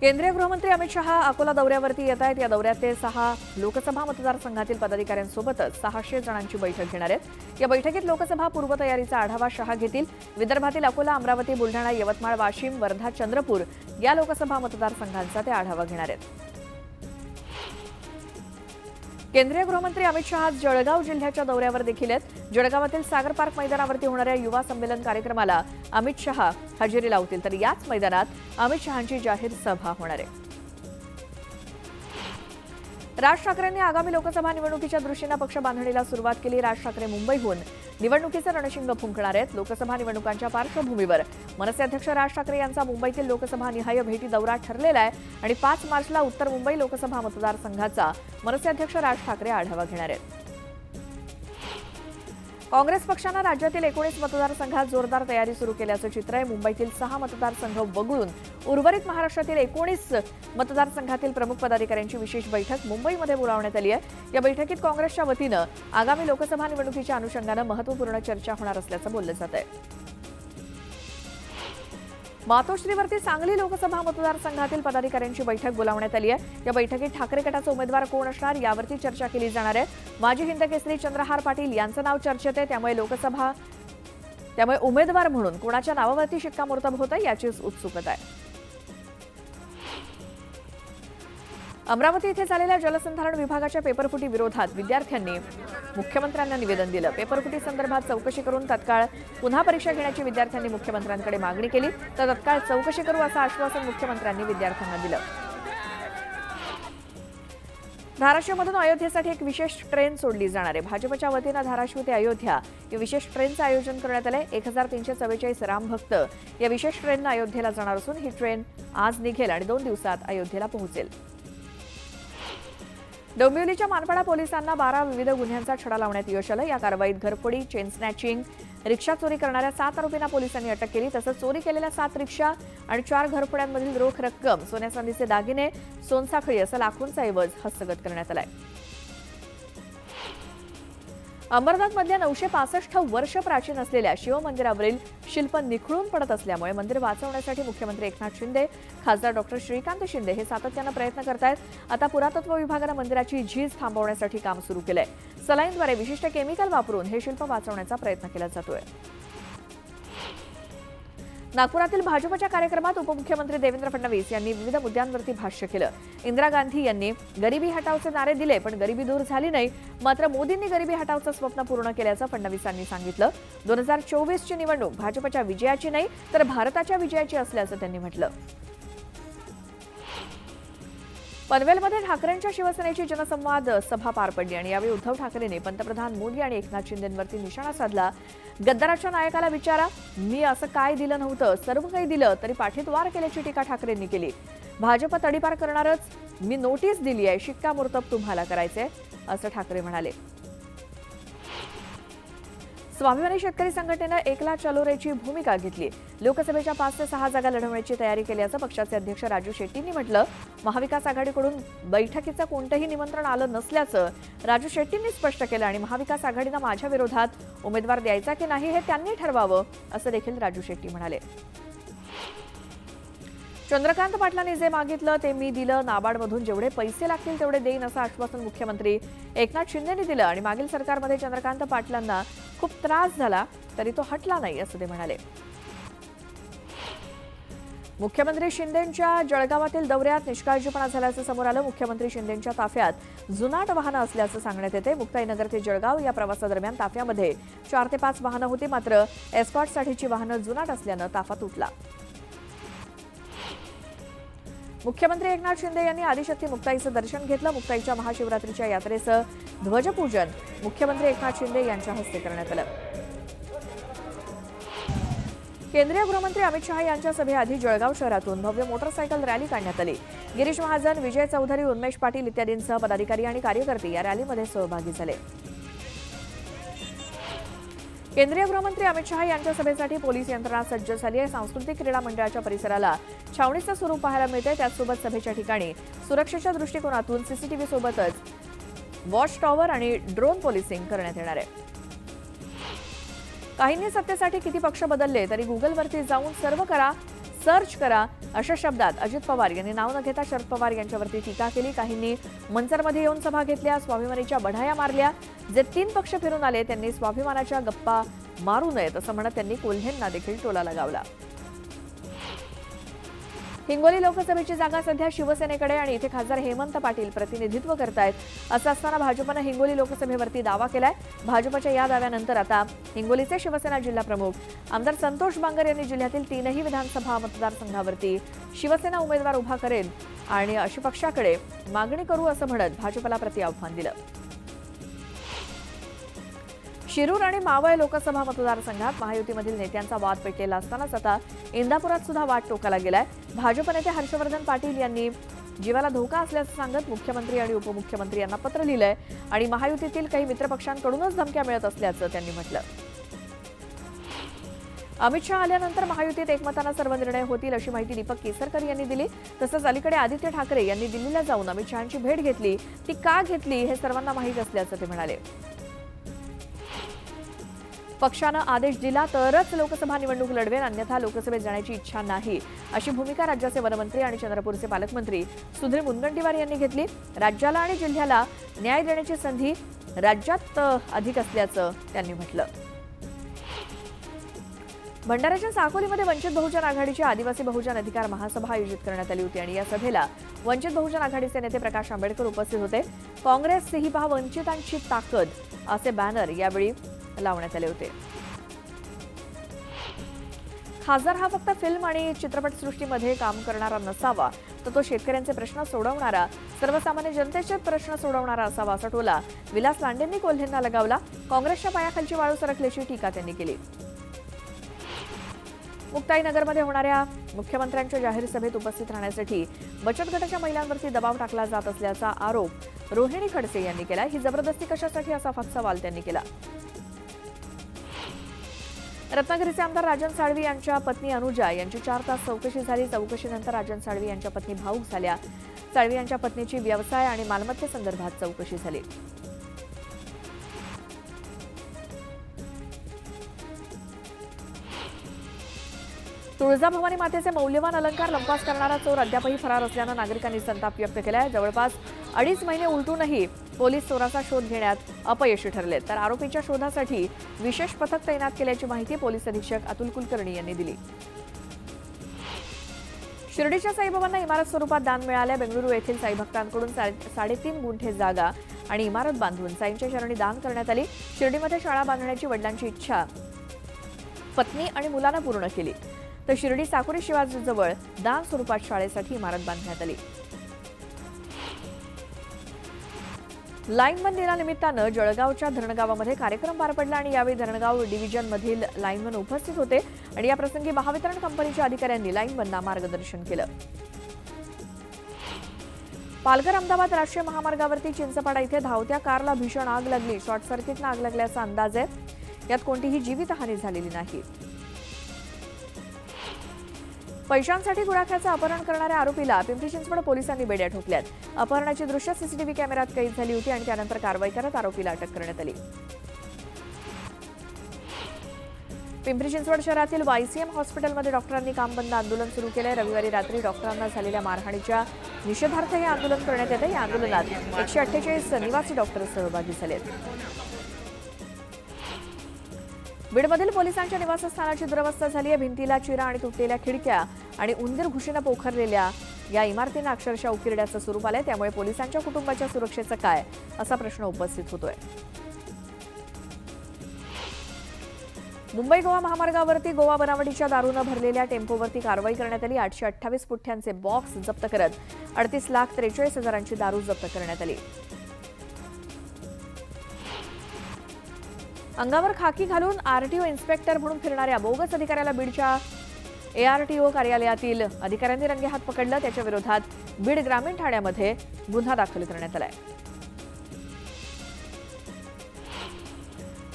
केंद्रीय गृहमंत्री अमित शहा अकोला दौऱ्यावरती येत आहेत. या दौऱ्यात ते सहा लोकसभा मतदारसंघातील पदाधिकाऱ्यांसोबतच सहाशे जणांची बैठक घेणार आहेत. या बैठकीत लोकसभा पूर्वतयारीचा आढावा शहा घेतील. विदर्भातील अकोला अमरावती बुलढाणा यवतमाळ वाशिम वर्धा चंद्रपूर या लोकसभा मतदारसंघांचा ते आढावा घेणार आहेत. केंद्रीय गृहमंत्री अमित शहा आज जळगाव जिल्ह्याच्या दौऱ्यावर देखील आहेत. जळगावातील सागर पार्क मैदानावरती होणाऱ्या युवा संमेलन कार्यक्रमाला अमित शहा हजेरी लावतील. तर याच मैदानात अमित शहांची जाहीर सभा होणार आहे. राज ठाकरेंनी आगामी लोकसभा निवडणुकीच्या दृष्टीनं पक्ष बांधणीला सुरुवात केली. राज ठाकरे मुंबईहून. निवडणुकीचं रणशिंग फुंकणार आहेत. लोकसभा निवडणुकांच्या पार्श्वभूमीवर. मनसे अध्यक्ष राज ठाकरे यांचा मुंबईतील लोकसभा निहाय भेटी दौरा ठरलेला आहे आणि पाच मार्चला उत्तर मुंबई लोकसभा मतदारसंघाचा मनसे अध्यक्ष राज ठाकरे आढावा घेणार आहेत. काँग्रेस पक्षानं राज्यातील एकोणीस मतदारसंघात जोरदार तयारी सुरू केल्याचं चित्र आहे. मुंबईतील सहा मतदारसंघ वगळून उर्वरित महाराष्ट्रातील एकोणीस मतदारसंघातील प्रमुख पदाधिकाऱ्यांची विशेष बैठक मुंबईमध्ये बोलावण्यात आली आहे. या बैठकीत काँग्रेसच्या वतीनं आगामी लोकसभा निवडणुकीच्या अनुषंगानं महत्त्वपूर्ण चर्चा होणार असल्याचं बोललं जात आहे. मातोश्रीवरती सांगली लोकसभा मतदारसंघातील पदाधिकाऱ्यांची बैठक बोलावण्यात आली आहे. या बैठकीत ठाकरे गटाचा उमेदवार कोण असणार यावरती चर्चा केली जाणार आहे. माजी हिंदकेसरी चंद्रहार पाटील यांचं नाव चर्चेत आहे. त्यामुळे लोकसभा त्यामुळे उमेदवार म्हणून कोणाच्या नावावरती शिक्कामोर्तब होतं याचीच उत्सुकता आहे. अमरावती इथे झालेल्या जलसंधारण विभागाच्या पेपरफुटी विरोधात विद्यार्थ्यांनी मुख्यमंत्र्यांना निवेदन दिलं. पेपरफुटी संदर्भात चौकशी करून तत्काळ पुन्हा परीक्षा घेण्याची विद्यार्थ्यांनी मुख्यमंत्र्यांकडे मागणी केली. तर तत्काळ चौकशी करू असं आश्वासन मुख्यमंत्र्यांनी विद्यार्थ्यांना दिलं. धाराशिवमधून अयोध्येसाठी एक विशेष ट्रेन सोडली जाणार आहे. भाजपच्या वतीनं धाराशिव ते अयोध्या या विशेष ट्रेनचं आयोजन करण्यात आलंय. एक हजार तीनशे चव्वेचाळीस रामभक्त या विशेष ट्रेननं अयोध्येला जाणार असून ही ट्रेन आज निघेल आणि दोन दिवसात अयोध्येला पोहोचेल. डोंबिवलीच्या मानपाडा पोलिसांना बारा विविध गुन्ह्यांचा छडा लावण्यात यश आलं. या कारवाईत घरफोडी चेन स्नॅचिंग रिक्षा चोरी करणाऱ्या सात आरोपींना पोलिसांनी अटक केली. तसंच चोरी केलेल्या सात रिक्षा आणि चार घरफोड्यांमधील रोख रक्कम सोन्या चांदीचे दागिने सोनसाखळी असं लाखोंचा ऐवज हस्तगत करण्यात आलाय. अंबरनाथमधल्या नऊशे पासष्ट वर्ष प्राचीन असलेल्या शिवमंदिरावरील शिल्प निखळून पडत असल्यामुळे मंदिर वाचवण्यासाठी मुख्यमंत्री एकनाथ शिंदे खासदार डॉक्टर श्रीकांत शिंदे हे सातत्यानं प्रयत्न करतायत. आता पुरातत्व विभागानं मंदिराची झीज थांबवण्यासाठी काम सुरू केलंय. सलाईनद्वारे विशिष्ट केमिकल वापरून हे शिल्प वाचवण्याचा प्रयत्न केला जातोय. नागपुरातील भाजपच्या कार्यक्रमात उपमुख्यमंत्री देवेंद्र फडणवीस यांनी विविध मुद्द्यांवरती भाष्य केलं. इंदिरा गांधी यांनी गरिबी हटावचे नारे दिले पण गरिबी दूर झाली नाही. मात्र मोदींनी गरिबी हटावचं स्वप्न पूर्ण केल्याचं फडणवीसांनी सांगितलं. दोन हजार चोवीसची निवडणूक भाजपच्या विजयाची नाही तर भारताच्या विजयाची असल्याचं त्यांनी म्हटलं. पनवेलमध्ये ठाकरेंच्या शिवसेनेची जनसंवाद सभा पार पडली आणि यावेळी उद्धव ठाकरेंनी पंतप्रधान मोदी आणि एकनाथ शिंदेंवरती निशाणा साधला. गद्दाराच्या नायकाला विचारा मी असं काय दिलं नव्हतं सर्व काही दिलं तरी पाठीत वार केल्याची टीका ठाकरेंनी केली. भाजप तडीपार करणारच मी नोटीस दिली आहे शिक्कामोर्तब तुम्हाला करायचंय असं ठाकरे म्हणाले. स्वाभिमानी शेतकरी संघटनेनं एकला चलोरेची भूमिका घेतली. लोकसभेच्या पाच ते सहा जागा लढवण्याची तयारी केल्याचं पक्षाचे अध्यक्ष राजू शेट्टींनी म्हटलं. महाविकास आघाडीकडून बैठकीचं कोणतंही निमंत्रण आलं नसल्याचं राजू शेट्टींनी स्पष्ट केलं आणि महाविकास आघाडीनं माझ्या विरोधात उमेदवार द्यायचा की नाही हे त्यांनी ठरवावं असं देखील राजू शेट्टी म्हणाले. चंद्रकांत पाटलांनी जे मागितलं ते मी दिलं. नाबार्डमधून जेवढे पैसे लागतील तेवढे देईन असं आश्वासन मुख्यमंत्री एकनाथ शिंदेनी दिलं. आणि मागील सरकारमध्ये चंद्रकांत पाटलांना खूप त्रास झाला तरी तो हटला नाही असं ते म्हणाले. मुख्यमंत्री शिंदेंच्या जळगावातील दौऱ्यात निष्काळजीपणा झाल्याचं समोर आलं. मुख्यमंत्री शिंदेंच्या ताफ्यात जुनाट वाहनं असल्याचं सांगण्यात येते. मुक्ताईनगर ते जळगाव या प्रवासादरम्यान ताफ्यामध्ये चार ते पाच वाहनं होती. मात्र एस्कॉटसाठीची वाहनं जुनाट असल्यानं ताफा तुटला. मुख्यमंत्री एकनाथ शिंदे यांनी आदिशक्ती मुक्ताईचं दर्शन घेतलं. मुक्ताईच्या महाशिवरात्रीच्या यात्रेचं ध्वजपूजन मुख्यमंत्री एकनाथ शिंदे यांच्या हस्ते करण्यात आलं. केंद्रीय गृहमंत्री अमित शहा यांच्या सभेआधी जळगाव शहरातून भव्य मोटरसायकल रॅली काढण्यात आली. गिरीश महाजन विजय चौधरी उन्मेश पाटील इत्यादींसह पदाधिकारी आणि कार्यकर्ते या रॅलीमध्ये सहभागी झाले. केंद्रीय गृहमंत्री अमित शहा यांच्या सभेसाठी पोलीस यंत्रणा सज्ज झाली आहे. सांस्कृतिक क्रीडा मंडळाच्या परिसराला छावणीचं स्वरूप पाहायला मिळते त्याचसोबत सभेच्या ठिकाणी सुरक्षेच्या दृष्टिकोनातून सीसीटीव्ही सोबतच वॉच टॉवर आणि ड्रोन पोलिसिंग करण्यात येणार आहे. काहींनी सत्तेसाठी किती पक्ष बदलले तरी गुगलवरती जाऊन सर्व करा. सर्च करा अशा शब्दात अजित पवार यांनी नाव न घेता शरद पवार यांच्यावरती टीका केली. काहींनी मंचरमध्ये येऊन सभा घेतल्या स्वाभिमानीच्या बढाया मारल्या. जे तीन पक्ष फिरून आले त्यांनी स्वाभिमानाच्या गप्पा मारू नयेत असं म्हणत त्यांनी कोल्हेंना देखील टोला लगावला. हिंगोली लोकसभेची जागा सध्या शिवसेनेकडे आणि इथे खासदार हेमंत पाटील प्रतिनिधित्व करतायत. असं असताना भाजपनं हिंगोली लोकसभेवरती दावा केलाय. भाजपच्या या दाव्यानंतर आता हिंगोलीचे शिवसेना जिल्हा प्रमुख आमदार संतोष बांगर यांनी जिल्ह्यातील तीनही विधानसभा मतदारसंघावरती शिवसेना उमेदवार उभा करेल आणि अशी पक्षाकडे मागणी करू असं म्हणत भाजपला प्रति आव्हान दिलं. शिरूर आणि मावळ लोकसभा मतदारसंघात महायुतीमधील नेत्यांचा वाद पेटलेला असतानाच आता इंदापुरात सुद्धा वाद टोकाला गेलाय. भाजप नेते हर्षवर्धन पाटील यांनी जीवाला धोका असल्याचं सांगत मुख्यमंत्री आणि उपमुख्यमंत्री यांना पत्र लिहिलंय आणि महायुतीतील काही मित्रपक्षांकडूनच धमक्या मिळत असल्याचं त्यांनी म्हटलं. अमित शहा आल्यानंतर महायुतीत एकमतानं सर्व निर्णय होतील अशी माहिती दीपक केसरकर यांनी दिली. तसंच अलीकडे आदित्य ठाकरे यांनी दिल्लीला जाऊन अमित शहाची भेट घेतली. ती का घेतली हे सर्वांना माहीत असल्याचं ते म्हणाले. पक्षानं आदेश दिला तरच लोकसभा निवडणूक लढवेन अन्यथा लोकसभेत जाण्याची इच्छा नाही. अशी भूमिका राज्याचे वनमंत्री आणि चंद्रपूरचे पालकमंत्री सुधीर मुनगंटीवार यांनी घेतली. राज्याला आणि जिल्ह्याला न्याय देण्याची संधी राज्यात अधिक असल्याचं त्यांनी म्हटलं. भंडाऱ्याच्या साकोलीमध्ये वंचित बहुजन आघाडीची आदिवासी बहुजन अधिकार महासभा आयोजित करण्यात आली होती आणि या सभेला वंचित बहुजन आघाडीचे नेते प्रकाश आंबेडकर उपस्थित होते. काँग्रेस ही पहा वंचितांची ताकद असे बॅनर यावेळी लावण्यात आले होते. खासदार हा फक्त फिल्म आणि चित्रपटसृष्टीमध्ये काम करणारा नसावा तर तो शेतकऱ्यांचे प्रश्न सोडवणारा सर्वसामान्य जनतेचे प्रश्न सोडवणारा असावा असा टोला विलास लांडेंनी कोल्हेंना लगावला. काँग्रेसच्या पायाखालची वाळू सरकल्याची टीका त्यांनी केली. मुक्ताईनगरमध्ये होणाऱ्या मुख्यमंत्र्यांच्या जाहीर सभेत उपस्थित राहण्यासाठी बचत गटाच्या महिलांवरती दबाव टाकला जात असल्याचा आरोप रोहिणी खडसे यांनी केला. ही जबरदस्ती कशासाठी असा फक्त सवाल त्यांनी केला? रत्नागिरीचे आमदार राजन साळवी यांच्या पत्नी अनुजा यांची चार तास चौकशी झाली. चौकशीनंतर राजन साळवी यांच्या पत्नी भाऊक झाल्या. साळवी यांच्या पत्नीची व्यवसाय आणि मालमत्तेसंदर्भात चौकशी झाली. तुळजाभवानी मातेचे मौल्यवान अलंकार लंपास करणारा चोर अद्यापही फरार असल्यानं नागरिकांनी संताप व्यक्त केलाय. जवळपास अडीच महिने उलटूनही पोलीस चोराचा शोध घेण्यात अपयशी ठरले तर आरोपीच्या शोधासाठी विशेष पथक तैनात केल्याची माहिती पोलीस अधीक्षक अतुल कुलकर्णी यांनी दिली. शिर्डीच्या साईबाबांना इमारत स्वरूपात दान मिळाल्या. बेंगळुरू येथील साईभक्तांकडून सा- साडेतीन गुंठे जागा आणि इमारत बांधून साईंच्या शरणी दान करण्यात आली. शिर्डीमध्ये शाळा बांधण्याची वडिलांची इच्छा पत्नी आणि मुलांना पूर्ण केली. तर शिर्डी साकुरी शिवाजवळ दान स्वरूपात शाळेसाठी इमारत बांधण्यात आली. लाईनमन दिनानिमित्तानं जळगावच्या धरणगावामध्ये कार्यक्रम पार पडला आणि यावेळी धरणगाव डिव्हिजनमधील लाईनमन उपस्थित होते आणि या प्रसंगी महावितरण कंपनीच्या अधिकाऱ्यांनी लाईनमनना मार्गदर्शन केलं. पालघर अहमदाबाद राष्ट्रीय महामार्गावरती चिंचपाडा इथे धावत्या कारला भीषण आग लागली. शॉर्ट सर्किटनं आग लागल्याचा अंदाज आहे. यात कोणतीही जीवितहानी झालेली नाही. पैशांसाठी गुराख्याचं अपहरण करणाऱ्या आरोपीला पिंपरी चिंचवड पोलिसांनी बेड्या ठोकल्यात. अपहरणाची दृश्य सीसीटीव्ही कॅमेऱ्यात कैद झाली होती आणि त्यानंतर कारवाई करत आरोपीला अटक करण्यात आली. पिंपरी चिंचवड शहरातील वायसीएम हॉस्पिटलमध्ये डॉक्टरांनी काम बंद आंदोलन सुरू केलंय. रविवारी रात्री डॉक्टरांना झालेल्या मारहाणीच्या निषेधार्थ हे आंदोलन करण्यात येतं या आंदोलनात एकशे अठ्ठेचाळीस निवासी डॉक्टर सहभागी झालेत. बीडमधील पोलिसांच्या निवासस्थानाची दुरवस्था झाली आहे. भिंतीला चिरा आणि तुटलेल्या खिडक्या आणि उंदीर घुशीनं पोखरलेल्या या इमारतींना अक्षरशः उकिरड्याचं स्वरूप आलंय. त्यामुळे पोलिसांच्या कुटुंबाच्या सुरक्षेचं काय असा प्रश्न उपस्थित होतोय. मुंबई गोवा महामार्गावरती गोवा बनावटीच्या दारूनं भरलेल्या टेम्पोवरती कारवाई करण्यात आली. आठशे अठ्ठावीस पुठ्ठ्यांचे बॉक्स जप्त करत अडतीस लाख त्रेचाळीस हजारांची दारू जप्त करण्यात आली. अंगावर खाकी घालून आरटीओ इन्स्पेक्टर म्हणून फिरणाऱ्या बोगस अधिकाऱ्याला बीडच्या एआरटीओ कार्यालयातील अधिकाऱ्यांनी रंगेहात पकडलं. त्याच्या विरोधात बीड ग्रामीण ठाण्यामध्ये गुन्हा दाखल करण्यात आलाय.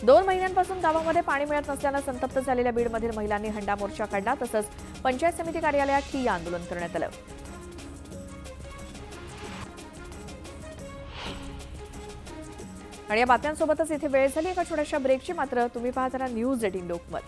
दोन महिन्यांपासून गावामध्ये पाणी मिळत नसल्यानं संतप्त झालेल्या बीडमधील महिलांनी हंडा मोर्चा काढला. तसंच पंचायत समिती कार्यालयात ठिय्या आंदोलन करण्यात आलं. आणि या बातम्यांसोबतच इथे वेळ झाली एका छोट्याशा ब्रेकची मात्र तुम्ही पाहताना न्यूज एटीन लोकमत.